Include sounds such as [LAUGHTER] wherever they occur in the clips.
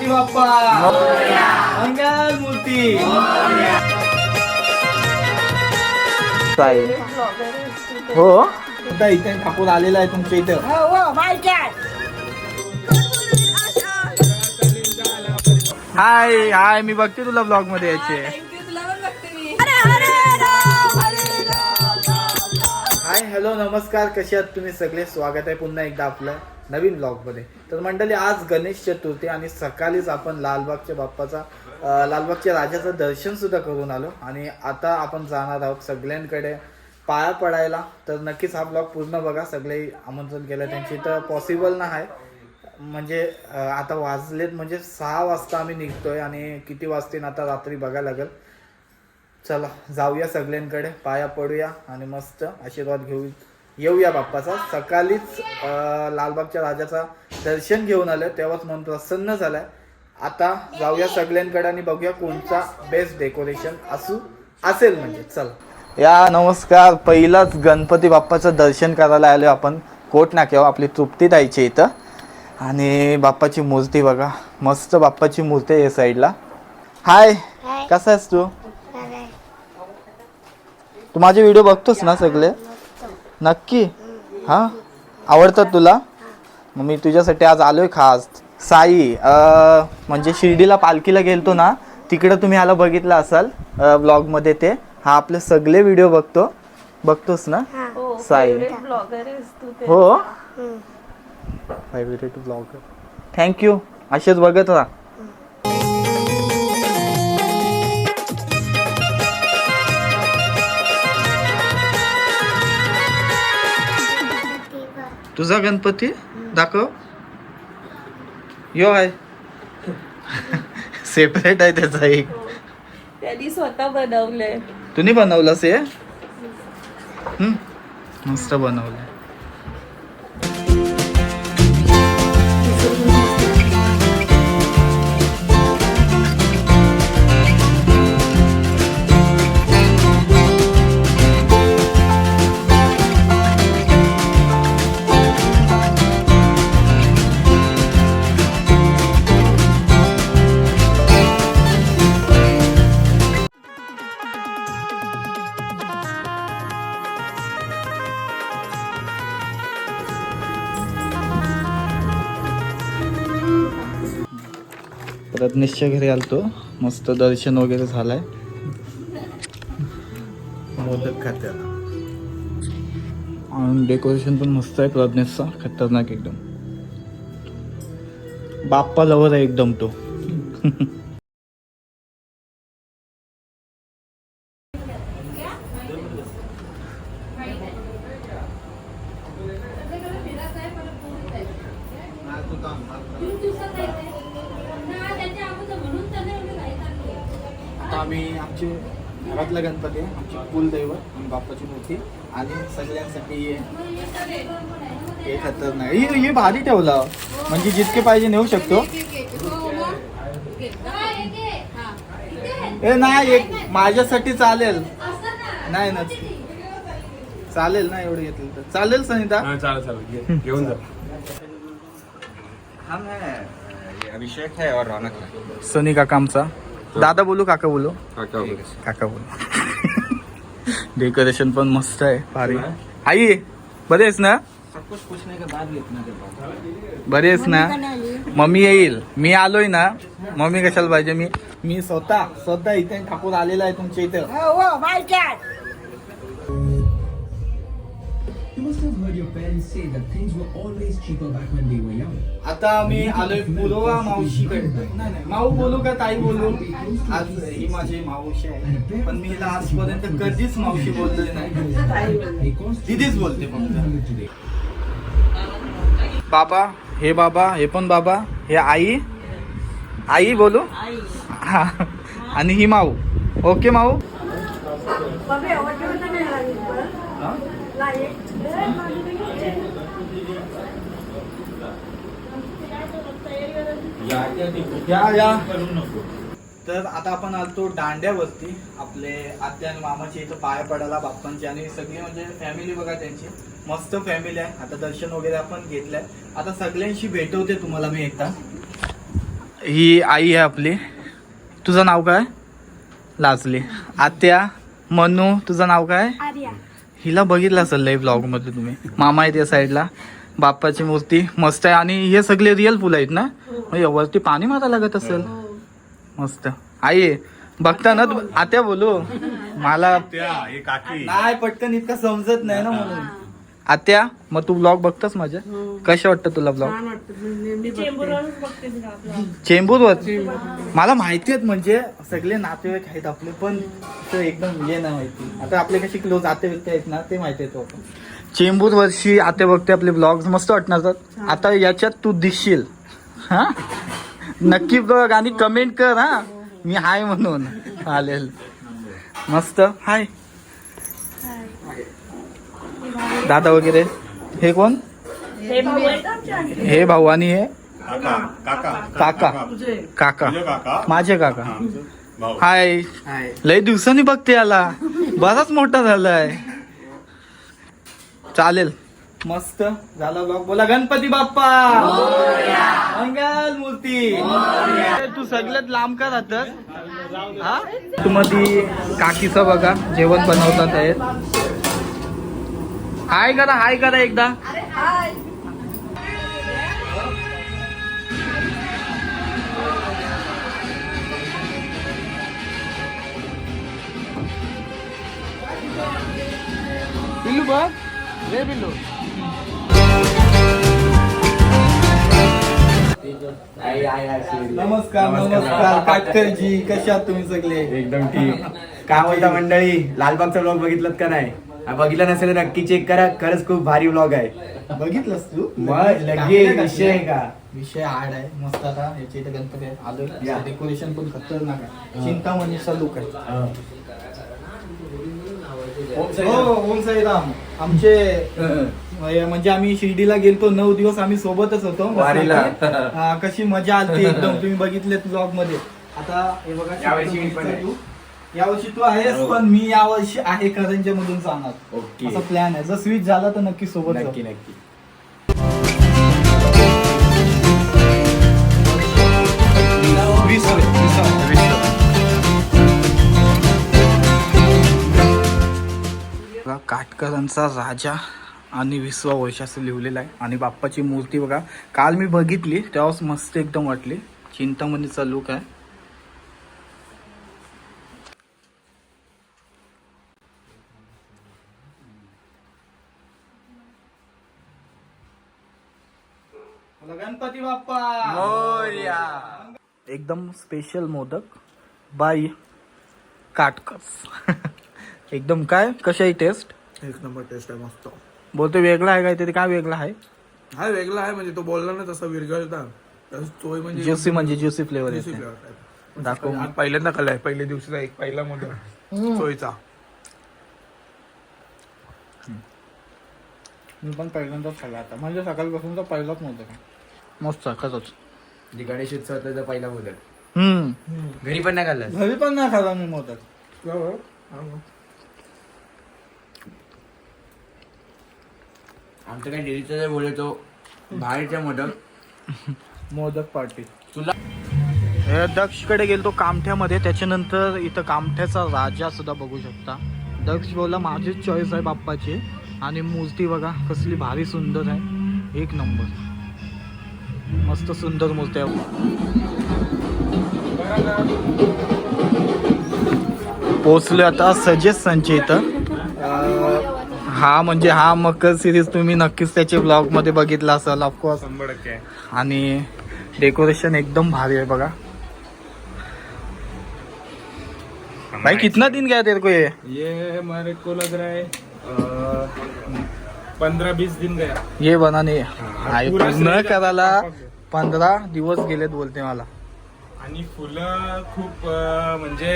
गणपती बाप्पा. मंगल मूर्ती. हो? इथे ठाकूर आलेला आहे तुमच्या इथं. हो हो हाय हाय मी बघते तुला ब्लॉगमध्ये यायचे हाय हॅलो नमस्कार. कसे आहात तुम्ही? सगळे स्वागत आहे पुन्हा एकदा आपलं. नवीन ब्लॉगमध्ये तर मंडळी आज गणेश चतुर्थी आणि सकाळीच आपण लालबागच्या बाप्पाचा लालबागच्या राजाचं दर्शन सुद्धा करून आलो. आणि आता आपण जाणार आहोत सगळ्यांकडे पाया पडायला. तर नक्कीच हा ब्लॉग पूर्ण बघा. सगळे आमंत्रण केलं त्यांची. तर पॉसिबल नाही आहे. म्हणजे आता वाजलेत म्हणजे सहा वाजता आम्ही निघतोय आणि किती वाजतील आता रात्री बघायला लागेल. चला जाऊया सगळ्यांकडे. पाया पडूया आणि मस्त आशीर्वाद घेऊ. येऊया बाप्पाचा. सकाळीच अं, लालबागच्या राजाचा दर्शन घेऊन आलं तेव्हाच मन प्रसन्न झालाय. आता जाऊया सगळ्यांकडे आणि बघूया कोणता बेस्ट डेकोरेशन असू असेल म्हणजे. चला. या नमस्कार. पहिलाच गणपती बाप्पाचं दर्शन करायला आलो आपण. कोट नाक्यावर आपली तृप्ती द्यायची इथं. आणि बाप्पाची मूर्ती बघा. मस्त बाप्पाची मूर्ती आहे या साईडला हाय हाय. कसा आहेस तू? तू माझे व्हिडिओ बघतोस ना सगळे? नक्की. हा? आवडतात तुला? मग मी तुझ्यासाठी आज आलोय खास. साई म्हणजे शिर्डीला पालखीला गेलतो ना तिकडे तुम्ही आला बघितलं असाल ब्लॉगमध्ये ते. हा आपले सगळे व्हिडिओ बघतो. बघतोस ना? साई. हो? फेवरेट ब्लॉगर थँक्यू असेच बघत राहा. तुझा गणपती? दाखव. यो आहे सेपरेट [LAUGHS] आहे त्याचा एक. त्यांनी स्वतः बनवलंय. तुम्ही बनवलंस हे? हम्म, मस्त बनवलंय. प्रज्ञेशच्या घरी आलतो. मस्त दर्शन वगैरे झालंय. मोदक खात्याला आणि डेकोरेशन पण मस्त आहे प्रज्ञेशचा. खतरनाक एकदम. बाप्पा लवर आहे एकदम तो. [LAUGHS] आम्ही आमचे घरातला गणपती आहे आमची कुलदैवत आणि बाप्पाची मूर्ती आणि सगळ्यांसाठी हे खतरनाक हे हे भारी ठेवलं म्हणजे जितके पाहिजे नेऊ शकतो ए नाही एक माझ्यासाठी चालेल नाही ना चालेल ना एवढं घेतलं तर चालेल सनिता हा चालेल घेऊन जा हम है ये अभिषेक है और रौनक है सनी काका आमचा दादा बोलू काका बोलू? हा, बोलू? काका बोलू. डेकोरेशन पण मस्त आहे. भारी. आई बरे आहेस ना? सब कुछ पूछने के बाद भी इतना के बाद बरी आहेस ना? मम्मी येईल. मी आलोय ना. मम्मी कशाला पाहिजे? मी मी स्वतः स्वतः इथे ठाकूर आलेला आहे तुमच्या इथे. आता मी आलोय पूर्वा मावशीकडे नाही नाही माऊ बोलू का ताई बोलू? आज ही माझी मावशी आहे. पण मी आजपर्यंत कधीच मावशी बोललोय नाही. दीदीच बोलते फक्त. बाबा हे बाबा हे पण बाबा हे आई? आई बोलू? हा. आणि ही माऊ. ओके माऊ? हा? तर आता आपण आलतो दांड्यावरती. आपले आत्या आणि मामाची इथं पाया पडायला बाप्पांची आणि सगळी म्हणजे फॅमिली बघा त्यांची. मस्त फॅमिली आहे. आता दर्शन वगैरे आपण घेतलंय. आता सगळ्यांशी भेटवते तुम्हाला मी एकदा. ही आई आहे आपली. तुझं नाव काय? लाजली. आत्या मनू तुझं नाव काय? हिला बघितलं असेल लय ब्लॉगमध्ये तुम्ही. मामा आहेत या साईडला बाप्पाची मूर्ती मस्त आहे. आणि हे सगळे रिअल फुलं आहेत ना? म्हणजे वरती पाणी मारा लागत असेल. मस्त. आई बघता ना तू- आत्या बोलू. मला नाही पटकन इतकं समजत नाही ना म्हणून. आत्या मग तू ब्लॉग बघतस माझ्या कशा वाटतं तुला ब्लॉग चेंबूरवर? मला माहिती आहेत म्हणजे सगळे नातेवाईक आहेत आपले पण ते एकदम हे नाही माहिती. आता आपले कसे क्लोज नातेवाईक आहेत ना ते माहिती आहे तो चेंबूर वर्षी आता बघते आपले ब्लॉग मस्त वाटणार तर. आता याच्यात तू दिसशील. हा? नक्की बघ आणि कमेंट कर हा. मी हाय म्हणून. चालेल. मस्त. हाय. दादा वगैरे. हे कोण? हे भाऊ आणि हे? काका. काका. माझे काका. हाय. लय दिवसांनी बघते याला. बराच मोठा झालाय. चालेल. मस्त झाला ब्लॉग बोला गणपती बाप्पा. मंगल मूर्ती. तू सगळ्यात लांब का राहत हा? तू मध्ये काकीचं बघा. जेवण बनवतात आहेत. हाय करा हाय करा एकदा. पिल्लू बघ. रे पिल्लू. नमस्कार नमस्कार. काटकरजी कशा आहात तुम्ही सगळे? एकदम ठीक. काय बोलता मंडळी? लालबागचा ब्लॉग बघितलात का नाही? बघितला नसेल नक्की चेक करा. खरंच खूप भारी ब्लॉग आहे. बघितलंस तू? मग लगेच विषय आहे का? विषय आड आहे. मस्त आता याच्या इथे गणपती या. आलो डेकोरेशन पण खतरनाक आहे. चिंतामणीचा लुक आहे. हो. ओम साईराम. आमचे अं, म्हणजे आम्ही शिर्डीला गेलतो. नऊ दिवस आम्ही सोबतच होतो. वारीला. हा, कशी मजा आली एकदम. तुम्ही बघितले ब्लॉगमध्ये. आता हे बघा यावर्षी मी पण आहे. तू? यावर्षी तू आहेस पण मी यावर्षी आहे करंजा मधून जाणार? ओके. असा प्लॅन आहे. जर स्विच झाला तर नक्की सोबत जाऊ. नक्की नक्की. बघा काटकरांचा राजा आणि विश्वा वर्ष असं लिहिलेलं आहे. आणि बाप्पाची मूर्ती बघा काल मी बघितली तेव्हाच मस्त एकदम वाटली. चिंतामणीचा लुक आहे. गणपती बाप्पा! एकदम स्पेशल मोदक बाय काटकस [LAUGHS] एकदम काय? कशी आहे टेस्ट एक नंबर टेस्ट आहे मस्त. बोलतो वेगळा आहे काहीतरी काय वेगळा आहे? हा वेगळा आहे म्हणजे तो बोलला ना तसा विरघळता. चोय म्हणजे ज्युसी म्हणजे ज्युसी फ्लेवर. दाखव पहिल्यांदा खाल्लाय पहिल्या दिवशीचा एक पहिला मोदक. चोयचा. मी पण पहिल्यांदाच खाल्ला आता. म्हणजे सकाळपासूनचा पहिलाच नव्हता मस्त खरंच म्हणजे गणेश उत्सवाचा पहिला मोदक. हम्म. घरी पण नाही खाल्लं घरी पण नाही खाल्ला मी मोदक. आमचं काय डेलीचं जे बोलतो बाहेरच्या मोदक. मोदक पार्टी. तुला हे दक्षकडे गेलतो कामठ्यामध्ये त्याच्यानंतर इथं कामठ्याचा राजा सुद्धा बघू शकता. दक्ष बोलला माझीच चॉईस आहे बाप्पाची. आणि मूर्ती बघा कसली भारी सुंदर आहे. एक नंबर. मस्त सुंदर मूर्ती आहे पोचलो आता सजेस संचे इथं. हा म्हणजे हा मकर सिरीज तुम्ही नक्कीच त्याचे ब्लॉगमध्ये बघितला असाल ऑफकोर्स आणि डेकोरेशन एकदम भारी है बघा. भाई कितना दिन गया तेरे को ये? ये हमारे को लग रहा है पंद्रह बीस दिन गया. ये बनाने आई पुरा पूर्ण करायला. पंधरा दिवस गेलेत बोलते मला. आणि फुलं खूप अं, म्हणजे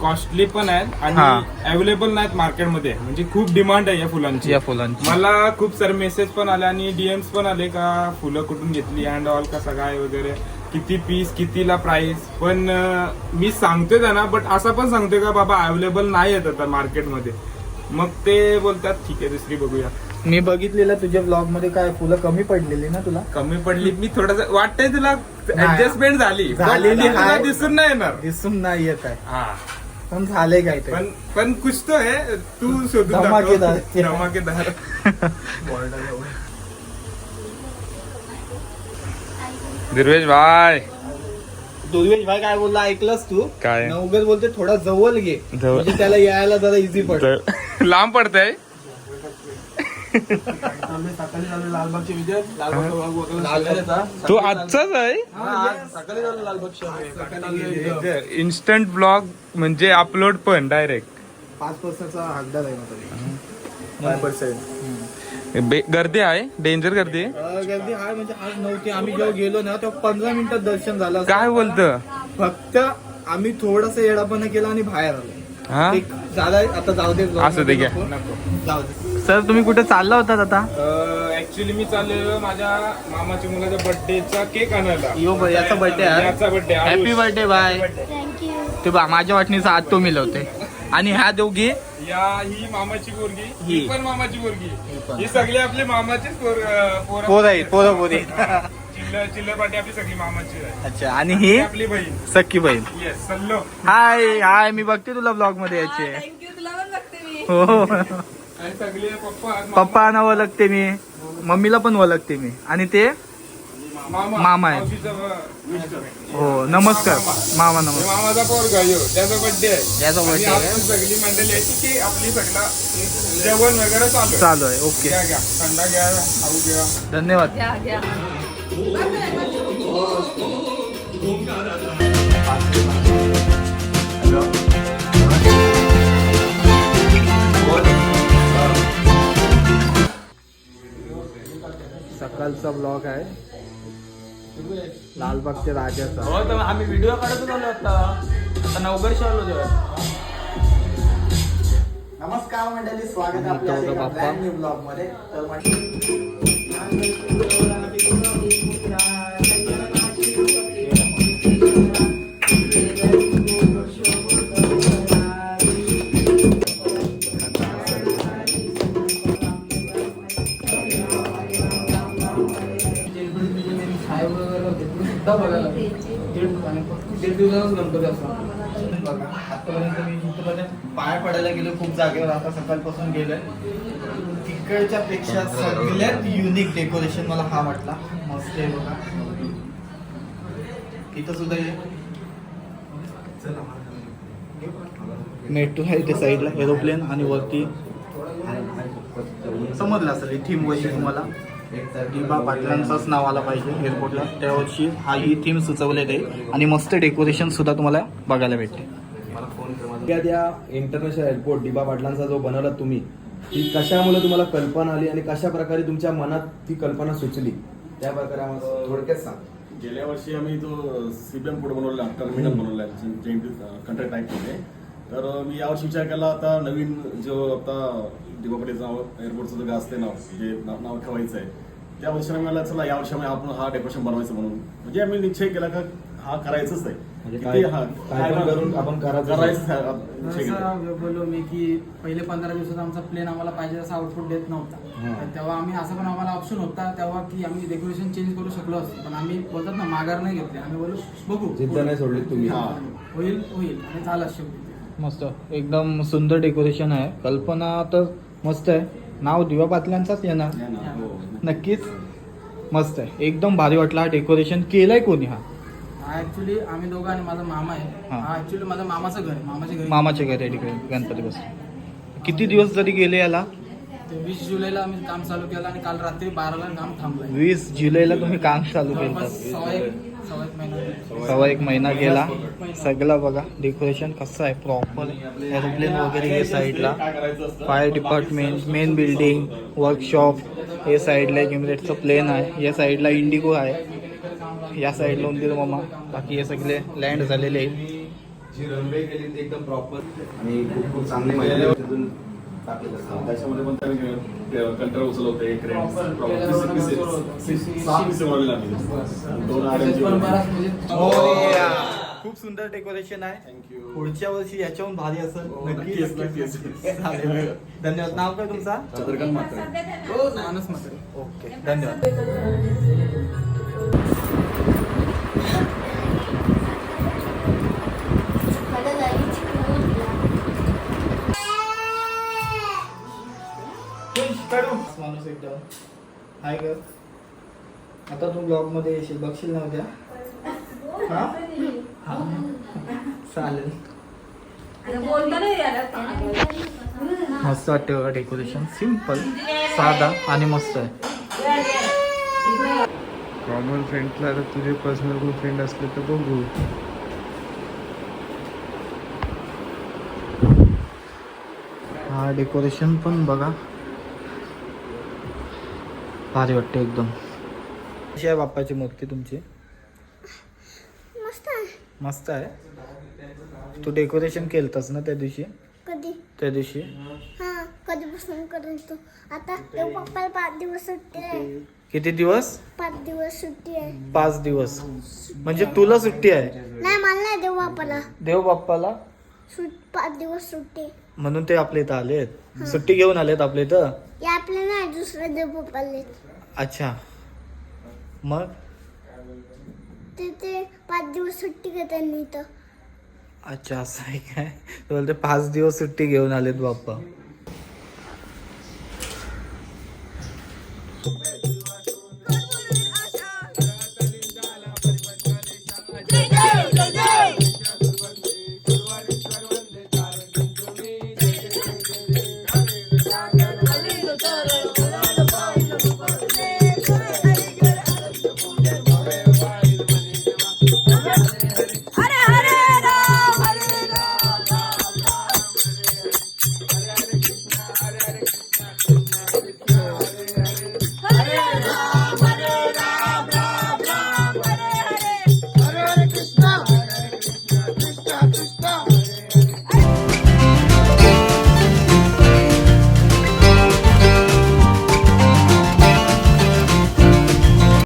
कॉस्टली पण आहेत हा. आणि अवेलेबल नाहीत मार्केटमध्ये म्हणजे खूप डिमांड आहे या फुलांची. या फुलांची. मला खूप सारे मेसेज पण आले आणि डीएम्स पण आले का फुलं कुठून घेतली अँड ऑल कसा काय वगैरे. किती पीस कितीला प्राइस पण अं, मी सांगतोय त्यांना बट असं पण सांगतोय का बाबा अवेलेबल नाही आहेत आता मार्केटमध्ये मग ते बोलतात ठीक आहे दुसरी बघूया. मी बघितलेलं तुझ्या ब्लॉगमध्ये काय फुलं कमी पडलेली ना तुला? कमी पडली. मी थोडस वाटतंय तुला. ऍडजस्टमेंट झाली. झालेली तुला. दिसून नाही येणार. दिसून नाही येत आहे. हा. पण झाले काय ते पण पण कुछ तो है तू शोधून दाखव. धमाकेदार. धमाकेदार. दुर्वेश भाई. दुर्वेश भाई काय बोलला ऐकलंस तू? काय? नवगत बोलते थोडा जवळ घे. जवळ. म्हणजे त्याला यायला जरा इझी पडेल. [LAUGHS] लांब पडतंय. सकाळी झालं लालबागचे विजय लालबागचा तू आजचाच आहे? इन्स्टंट ब्लॉग म्हणजे अपलोड पण डायरेक्ट पाच पर्सेंटचा हकदार आहे ना तरी पर्सेंट गर्दी आहे? डेंजर गर्दी? आहे गर्दी हाय म्हणजे आज नव्हती. आम्ही जेव्हा गेलो ना तेव्हा पंधरा मिनिटात दर्शन झालं. काय बोलतं? फक्त आम्ही थोडस येडापणा केला आणि बाहेर आलो. हा? झाला आता जाऊ दे असू दे घ्या. जाऊ दे. सर तुम्ही कुठे चालला होतात आता ऍक्च्युली मी चाललेलो माझ्या मामाच्या मुलाच्या बर्थडेचा केक आणायला. यो ब- याचा बर्थडे आहे. याचा बर्थडे हॅपी बर्थडे बाय ते बा माझ्या वाटणीचा हात तो मिळवते आणि ह्या दोघी? या ही मामाची पोरगी. ही. ही पण मामाची पोरगी. ही सगळी आपली मामाचीच पोर पोरं- पोर आहेत. पोरं पोरी. [LAUGHS] चिल्लर चिल्लर पाठी आपली सगळी मामाची आहे. अच्छा आणि ही? आपली बहीण. सख्खी बहीण. येस सल्लो. हाय हाय मी बघते तुला ब्लॉगमध्ये याचे. थँक्यू तुला पण बघते मी. हो. आणि सगळे पप्पा पप्पा ना ओळखते मी. मम्मीला पण ओळखते मी. आणि ते? मामा. मिस्टर. हो नमस्कार. मामा. हे नमस्कार. मामाचा पोरगा यो. त्याचा बर्थडे आहे. birthday आहे. आपण सगळी मंडळी आहे. की आपली सगळा जेवण वगैरे चालू आहे. चालू आहे. ओके. घ्या घ्या. थंडा घ्या खाऊ घ्या. धन्यवाद. घ्या घ्या. सकाळचा ब्लॉग आहे. लालबागच्या राजाचा. हो, आम्ही व्हिडिओ काढत आलो आता. आता नवगडशी आलो नमस्कार मंडळी स्वागत आहे आपल्या ब्लॉगमध्ये. तर आतापर्यंत मी इथपर्यंत पाय पडायला गेलो खूप जागेवर आता सकाळपासून गेलोय. तिकडच्या पेक्षा सगळ्यात युनिक डेकोरेशन मला हा वाटला. मस्त आहे बघा. इथं सुद्धा ये. मेट्रो आहे त्या साईडला एरोप्लेन आणि वरती. समजलं असेल ही थीम कशी तुम्हाला. दिबा पाटलांचंच नाव आलं पाहिजे एअरपोर्टला त्या वर्षी हा ही थीम सुचवलेली आहे. आणि मस्त डेकोरेशन सुद्धा तुम्हाला बघायला भेटते. त्या त्या इंटरनॅशनल एअरपोर्ट दिबा पाटलांचा जो बनवला तुम्ही ती कशामुळे तुम्हाला कल्पना आली आणि कशा प्रकारे तुमच्या मनात ती कल्पना सुचली? त्या प्रकारे आम्हाला थोडक्यात सांग. गेल्या वर्षी आम्ही तो सीपीएम फूड बनवला टर्मिनल बनवला कंट्री टाईपमध्ये तर मी यावर्षी विचार केला आता नवीन जो आता दिवापडीचं नाव एअरपोर्टचं जो गाजते नाव जे नाव ठेवायचं आहे त्या वर्षी मला चला या वर्षी आपण हा डेकोरेशन बनवायचं म्हणून. म्हणजे आम्ही निश्चय केला का हा करायचंच आहे म्हणजे किती काय- हा काय पण करून आपण करायचं. करायचं आहे, आपण निश्चय केला. असं बोललो मी की पहिले पंधरा दिवसात आमचा प्लेन आम्हाला पाहिजे तसा आउटपुट देत नव्हता. हं. तर तेव्हा आम्ही असं पण आम्हाला ऑप्शन होता तेव्हा की आम्ही डेकोरेशन चेंज करू शकलो असतो. पण आम्ही बोलतात ना माघार नाही घेतली. आम्ही बोलू बघू जिद्द नाही सोडली तुम्ही. हा. होईल होईल. आणि झालं शेवटी. मस्त. एकदम सुंदर डेकोरेशन आहे. कल्पना तर मस्त आहे. नाव दिवा पाटलांचाच येणार हो. नक्कीच. मस्त आहे. एकदम भारी वाटला. हा डेकोरेशन केलंय कोणी हा? ऍक्च्युली आम्ही दोघं आणि माझा मामा आहे. हा. हा ऍक्च्युली माझं मामाचं घर आहे. मामाच्या घरी. मामाच्या घरी आहे तिकडे गणपती बस. किती दिवस जरी गेले याला? ते वीस जुलैला आम्ही काम चालू केलं आणि काल रात्री बाराला काम थांबलंय वीस जुलैला तुम्ही काम चालू जवळपास केलं. सव्वा एक सव्वा एक महिना सव्वा एक महिना गेला. सगळं बघा डेकोरेशन कसं आहे प्रॉपर एरोप्लेन वगैरे हे साईडला fire department main building workshop हे साईडला इमिरेटचं प्लेन आहे. या साईडला इंडिगो आहे. या साईडला उंदीर मामा. बाकी हे सगळे लँड झालेले आहेत. जी रनवे केली ती एकदम प्रॉपर आणि खूप खूप चांगली मजा टाकलेलं असतं. त्याच्यामध्ये पण त्यांनी कंट्रोल एक रेंट म्हणजे हो खूप सुंदर डेकोरेशन आहे. थँक्यू पुढच्या वर्षी याच्याहून भारी असेल. हो, नक्की नक्कीच, नक्कीच. चालेल. धन्यवाद. नाव काय तुमचा? चंद्रकांत म्हात्रे. माणूस म्हातारे. ओके धन्यवाद. माणूस एकदम. हाय ग. आता तू ब्लॉगमध्ये येशील बघशील ना उद्या? हा? हा. चालेल. मस्त वाटते बघा डेकोरेशन सिंपल साधा आणि मस्त आहे. कॉमन फ्रेंडला आता तुझे पर्सनल कोण फ्रेंड असले तर बघू. हा डेकोरेशन पण बघा. भारी वाटते एकदम. कशी आहे बाप्पाची मूर्ती तुमची? मस्त आहे. मस्त आहे? तू डेकोरेशन केलतस ना त्या दिवशी? कधी? त्या दिवशी? हा कधीपासून करतो आता देव पप्पाला पाच दिवस सुट्टी आहे. किती दिवस? पाच दिवस सुट्टी आहे. पाच दिवस. म्हणजे तुला सुट्टी आहे? नाही मला नाही देव बाप्पाला. देव बाप्पाला? सुट पाच दिवस सुट्टी म्हणून ते आपल्या इथं आलेत. सुट्टी घेऊन आलेत आपल्या इथं? या आपल्या नाही दुसऱ्या देव बाप्पाला अच्छा. मग? ते ते पाच दिवस सुट्टी घेतात त्यांनी इथं. अच्छा असं आहे काय? तर बोलते पाच दिवस सुट्टी घेऊन आलेत बाप्पा.